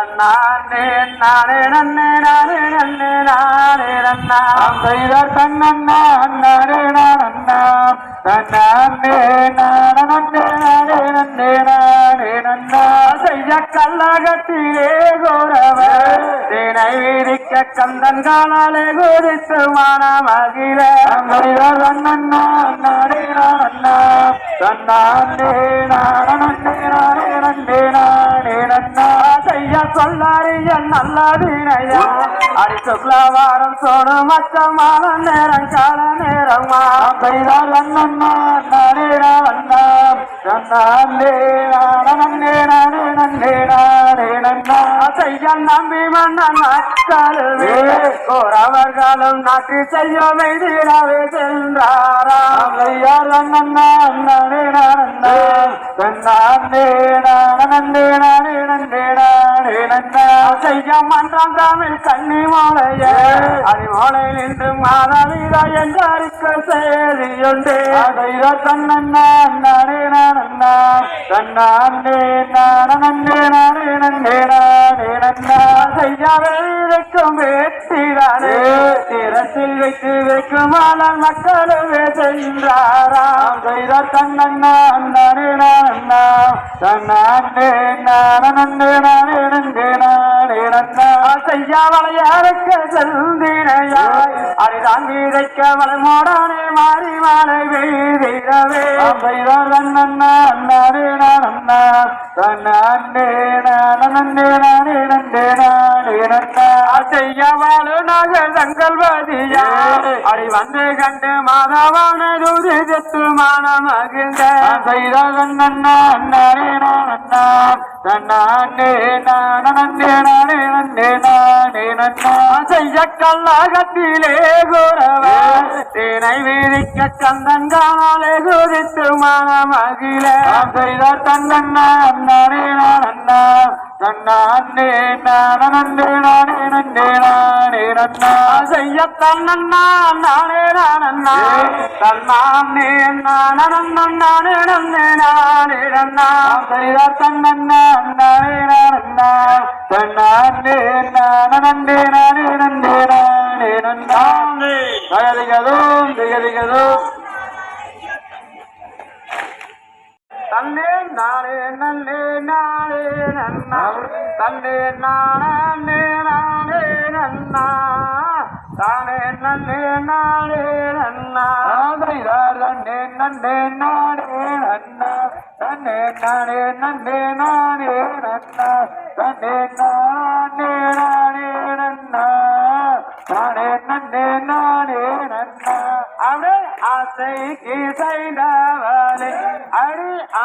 நானே நானே நன்னே நானே நன்னே நானே நன்னா செய்தார் தன்னண்ணா அண்ணாரே நானண்ணா தன்னானே நானே நானே நன்னே நானே நன்னா செய்ய கல்லகத்திலே கோரவர் தினை விரிக்க கந்தன் காலாலே குதித்து மனமகிழ செய்தார் தன்னண்ணா அண்ணாரே நானண்ணா தன்னானே நானே நானே நன்னே நானே நன்னா செய்ய சொல்லாரிய நல்லதினையா அடி சுக்லவாரம் சோடு மச்சமான நேரம் கால நேரமா? செய்தார் தன்னண்ணா அண்ணாரே நானண்ணா தன்னானே நம்பி மன்னன் மக்களுவே நாட்டு செய்ய வைதிடவே சென்றாரா. யார் அண்ணா அண்ணே நானண்ணா தன்னானே நானே நானே நன்னே. செய்ய மன்றம் தமிழ் கன்னி மாலைய அறிமோலையில் நின்று மாதவிதா என்றாருக்கு செய்தியுண்டு செய்தார் தன்னண்ணா அண்ணாரே வைக்கும் வேட்டிடானே திறத்தில் வைத்து வைக்கும் ஆனால் மக்களுமே செய்தார் தன்னண்ணா அண்ணாரே நானண்ணா. தன்னானே நானே நானே நானே நன்னா வளையாருக்கு வீதைக்க வளமோடானே மாறி மாலை வீதிரவே செய்தார் தன்னண்ணா அண்ணாரே நானண்ணா தன்னானே நானே நானே நன்னே நானே நன்னா செய்ய வாழு நகர் தங்கல்வதியா அடி வந்து கண்டு மாதவான தூதி செத்து மான மகிழ்ந்த செய்தார் தன்னண்ணா அண்ணாரே நானே நானே நன்னே நானே. நன்னா செய்ய கல்லகத்திலே குறவ தினை வீதிக்க கந்தன் காணாலே குதித்து மான செய்த தன்னண்ணா அண்ணா. நானே நானே நானே செய்ய தன்னண்ணா நானே நானண்ணா தன்னானே நானே நன்னே நானே நன்னா செய்தார் தன்னண்ணா அண்ணாரே நானண்ணா தன்னானே நானே நானே நன்னே நானே நன்னா. தகதிகதும் திகதிகதும் தன்னே நானே நன்னே நானே நன்னா. தன்னே நானே நானே நன்னா. தானே நன்னே நானே நன்னா. செய்தார் நன்னே நானே நன்னா. தன்னே நானே நன்னே நானே நன்னா. தன்னே நானே நானே நன்னா. தானே நன்னே நானே நன்னா. அடே ஆசை கீசை அடி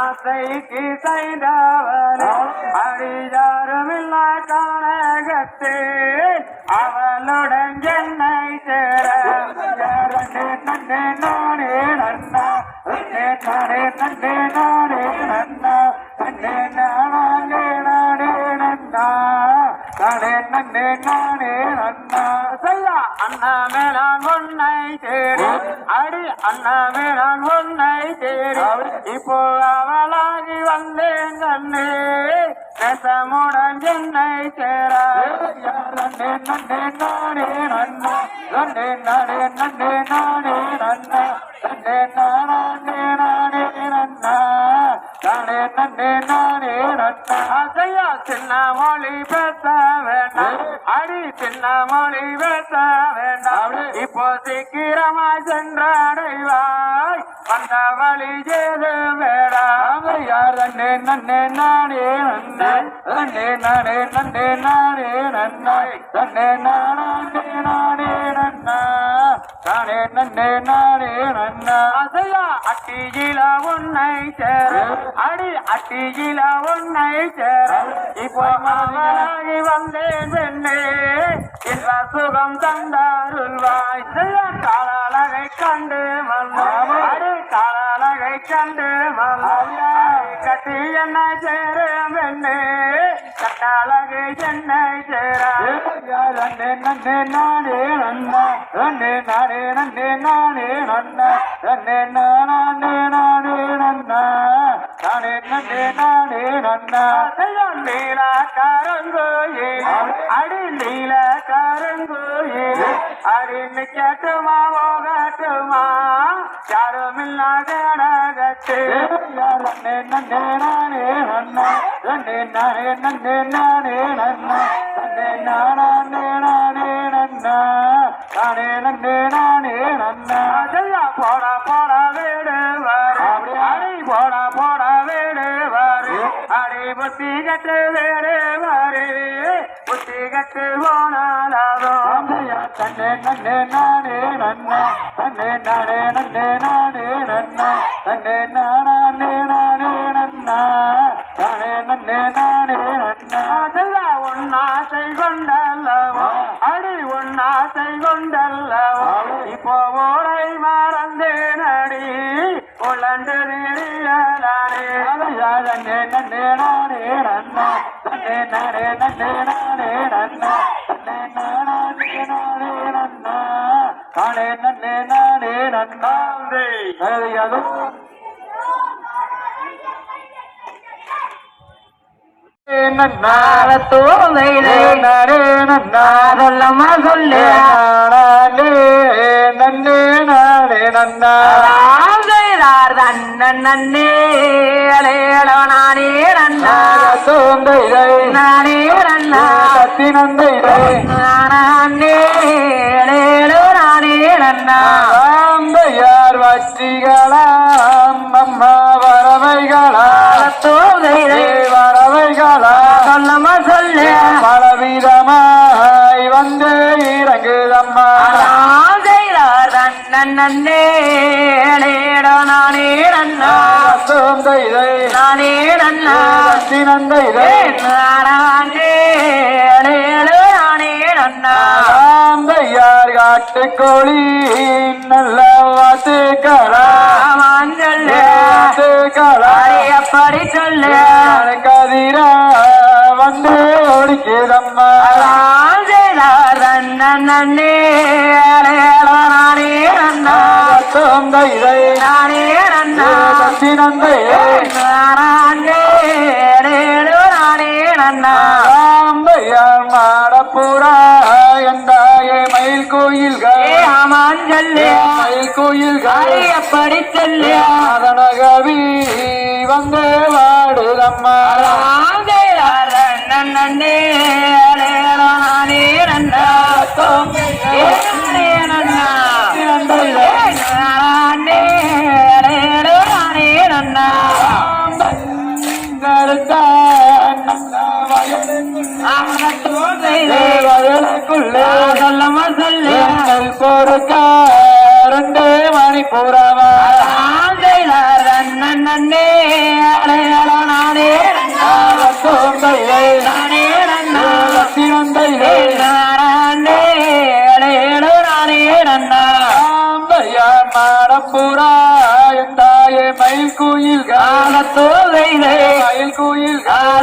ஆசைக்கு செய்தவளே அடி யாருமில்ல காணகத்தே. அவளுடன் என்னை நானே நன்னா செய்யா அண்ணாமே நான் உன்னை தேடி அடி அண்ணாமே நான் ஒன்னை தேடி இப்போ அவளாகி வந்தேன் கண்ணே நெசமுடன் என்னை சேர நானே நன்னா நன்னே நானே நன்னே நானே நன்னா நன்னே நானே நானே நன்னா நானே நன்னே நானே நன்னா அசையா சின்ன மொழி பேச வேண்டாம். அடி சின்ன மொழி பேச வேண்டாம். இப்போ சீக்கிரமா சென்றடைவாய் வந்த வழி ஏது வேடாம் யார் நன்னே நன்னே நானே நன்னா நன்னே நானே நன்னே நானே நன்னே நானே நானே. நானே நன்னே நானே நன்னா. அசையா. அட்டியில உன்னை சேர. அடி அட்டியில உன்னை சேர. இப்போ மகனாகி வந்தேன் பெண்ணே. என்ற சுகம் தந்தாருள்வாய். காலழகை கண்டு அடி காலழகை கண்டு கட்டி என்ன சேர. சென்னை நன்னே நன்னே நானே நன்னா நன்னே நானே நன்னே நானே நன்னா நன்னே நானே நானே நன்னா நானே நன்னே நானே நன்னா நீல கரங்கோயில் அடி நீல கரங்கோயில் அடி நிக்கட்டுமா யாரும் இல்லாத நகத்து நன்னே நன்னே நானே நன்னா நன்னே நானே நன்னே நானே நன்னா நன்னே நானே நானே நன்னா நானே நன்னே நானே நன்னா அதெல்லாம் போட போட வீடு வரு. அடி போட போட வீடு வரு. அடி புத்தி கட்டு வீடு கட்டு போனாலும் தன்னே நன்னே நானே நன்னா. தன்னே நானே நன்னே நானே நன்னா. தன்னே நானே நானே நன்னா. நானே நன்னே நானே நன்னா. அதெல்லாம் உன்னாசை கொண்டல்லவோ. அடி உன்னாசை கொண்டல்லவோ. இப்போ ஓடை மறந்தேன் அடி. உழண்டு நீரியலானே தன்னே நன்னே நானே நன்னா. நானே நன்னே நானே நன்னா தன்னே நானே நானே நன்னா நானே நன்னே நானே நானே நன்னா நானே அலையளோ நானே நன்னா வச்சிகளாம் அம்மா. நானே நன்னா. ஆந்தையார் காட்டுக்கோழி? நல்ல வாத்துக்களா? எப்படி சொல்லு. கதிர வந்து ஓடிக்குதம்மா நன்னே நானே நன்னா. தந்தை நானே நன்னா. சினந்தை சொல்லு அதனகவி வந்து வாடுதம்மா. நன்னே நானே நன்னா வயலுக்குள்ளே. சொல்லு பொறுக்க ரெண்டு மணி பூரமா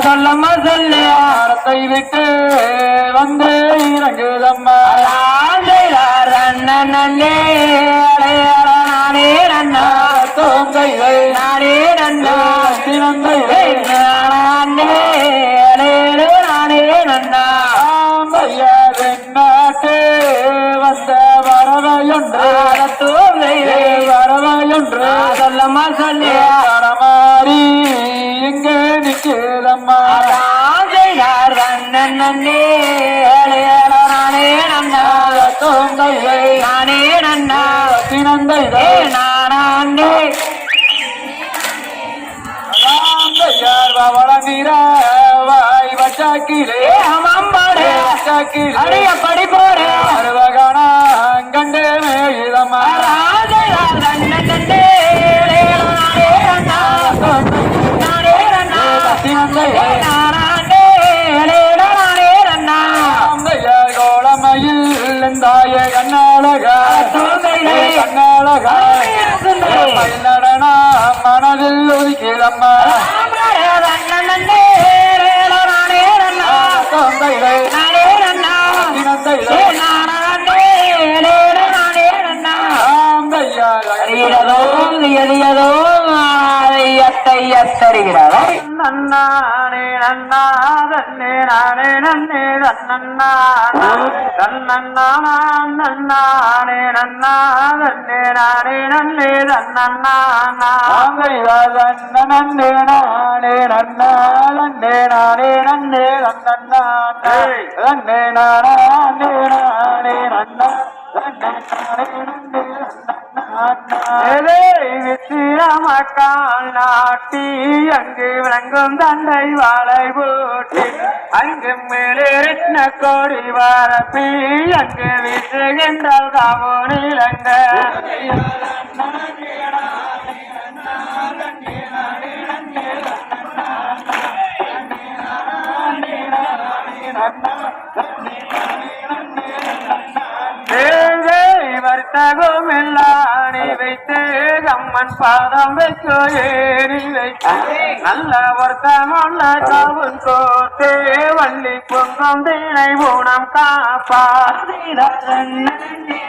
சொல்லம்மா சொல்லு மரத்தை விட்டு வந்து இறங்குதம்மா. நன்னே அலையளோ நானே நன்னா தோங்கைகள் நானே நன்னா சிறந்தை நானே அலையளோ நானே நன்னா நாட்டு வந்த வரவையொன்று. ஆகத்தோவையிலே வரவையொன்று. சொல்லம்மா சொல்லு நன்னே நானே நன்னா. தோங்கைகள் நானே நன்னா. சிறந்தைகள் நானே வாய் வச்சாக்கிலே. அம்மாடு வச்சாக்கிலே. அடைய படி போடு அருவகனா கண்டு மேயுதம்மா நானே நானே நன்னா அறிகிறதோ எரியதோ அத்தை அத்தருகிறதோ நன்னானே நன்னா தன்னே நானே நன்னே தன்னன்னா தன்னன்னா நன்னானே நன்னா தன்னே நானே நன்னே தன்னன்னா நன்னே நானே நன்னா நன்னே நானே நன்னே நன்னா நன்னே நானே நானே நன்னா நன்னே நானே நன்னே விசிரமக்கால் நாட்டி அங்கு விளங்கும் தண்டை வாழை போட்டி அங்கு மேலிருந்த கோடி வரப்பி அங்கு வீசுகின்றால் காவோ நிலங்க அம்மன் பாதம் வைத்து ஏறி நல்ல வர்த்தமுள்ள காவல் கோர்த்து வள்ளி பொங்கும் திணை ஊனம் காப்பா நானே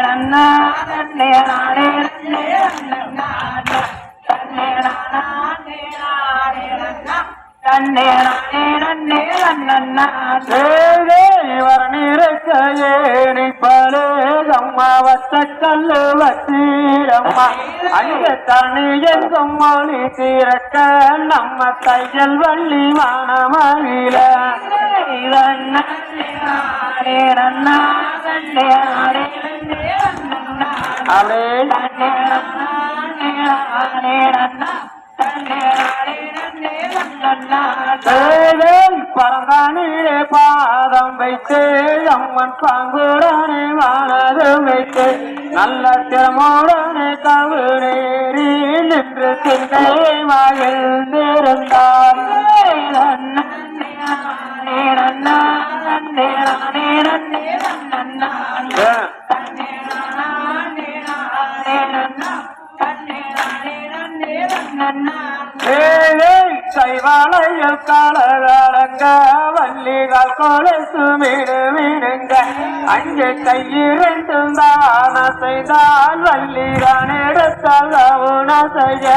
நன்னா கல்லு வச்சீரம்மா அங்க தனி எங்கும் மொழி திறக்க நம்ம தையல் வள்ளி வானமகில நானே நன்னா பரந்தானிலே பாதம் வைத்து அம்மன் பாங்குடனே மனது வைத்து நல்ல திறமுடனே தவிரேறி நின்று சிந்தை மகிழ்ந்திருந்தார் ஏழை கைவாளையில் காலகாலங்க வள்ளிகள் கொலைத்து மீடு மீடுங்க அங்கே கையிரண்டும் தான செய்தால் வள்ளிதான் எடுத்தால் உணசைய